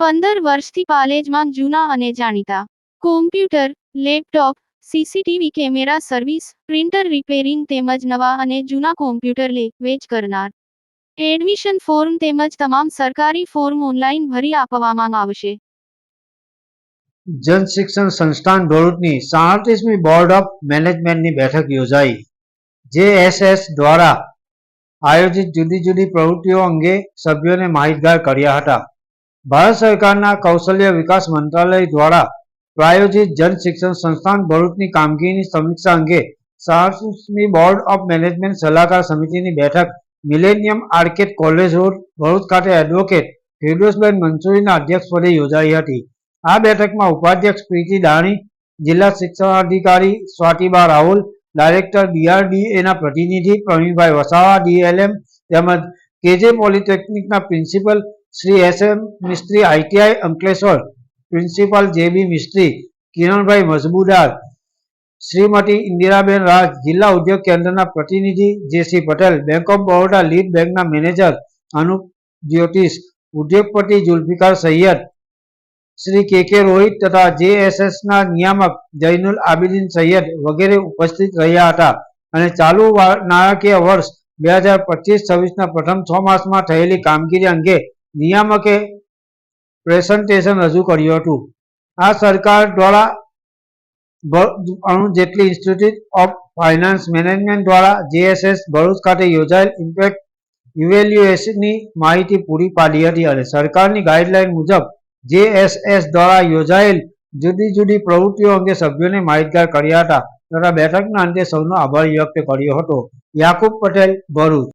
પંદર વર્ષથી પાલેજમાં જૂના અને જાણીતા. Computer laptop CCTV camera service printer repairing તેમજ નવા અને જૂના કોમ્પ્યુટર લે, વેચ કરનાર. એડમિશન ફોર્મ તેમજ તમામ સરકારી ફોર્મ ઓનલાઈન ભરી આપવામાં આવશે. જન શિક્ષણ સંસ્થાન ભરૂચની સાડત્રીસમી બોર્ડ ઓફ મેનેજમેન્ટની બેઠક યોજાઈ. જેએસએસ દ્વારા આયોજિત જુદી જુદી પ્રવૃત્તિઓ અંગે સભ્યોને માહિતગાર કર્યા હતા. ભારત સરકારના કૌશલ્ય વિકાસ મંત્રાલય દ્વારા પ્રાયોજિત જન શિક્ષણ સંસ્થાન ભરૂચની કામગીરીની સમીક્ષા અંગે સાડત્રીસમી બોર્ડ ઓફ મેનેજમેન્ટ સલાહકાર સમિતિની બેઠક millennium arcade college road, Bharuch ખાતે એડવોકેટ ફિરદોસબેન મંસૂરીના અધ્યક્ષપદે યોજાઈ હતી. આ બેઠકમાં ઉપાધ્યક્ષ પ્રીતિ દાણી જિલ્લા શિક્ષણાધિકારી સ્વાતિબા રાહુલ, ડાયરેક્ટર બીઆરડીએના પ્રતિનિધિ પ્રવીણભાઈ વસાવા, ડીએલએમ તેમજ કેજે પોલિટેકનિકના principal Shri S M Mistry ITI Ankleshwar, principal J B Mistry, Kiranbhai Majumdar, Shrimati ઇન્દિરાબેન રાજ, જિલ્લા ઉદ્યોગ કેન્દ્રના પ્રતિનિધિ JC Patel, bank of Baroda lead બેંકના મેનેજર અનુપ જ્યોતિષ, ઉદ્યોગપતિ જુલ્ફિકાર સૈયદ, શ્રી કે કે રોહિત તથા જેએસએસના નિયામક જૈનુલ આબિદીન સૈયદ વગેરે ઉપસ્થિત રહ્યા હતા અને ચાલુ નાણાકીય વર્ષ બે હજાર પચીસ છવ્વીસના પ્રથમ છ માસમાં થયેલી કામગીરી અંગે નિયામકે પ્રેઝન્ટેશન રજૂ કર્યું હતું. આ સરકાર દ્વારા ભ- Jaitly institute of finance management દ્વારા જેએસએસ ભરૂચ ખાતે યોજાયેલ ઇમ્પેક્ટ ઇવેલ્યુએશનની માહિતી પૂરી પાડી હતી અને સરકારની ગાઈડલાઈન મુજબ જેએસએસ દ્વારા યોજાયેલ જુદી જુદી પ્રવૃત્તિઓ અંગે સભ્યોને માહિતગાર કર્યા હતા તથા બેઠકના અંતે સૌનો આભાર વ્યક્ત કર્યો હતો. યાકુબ પટેલ, ભરૂચ.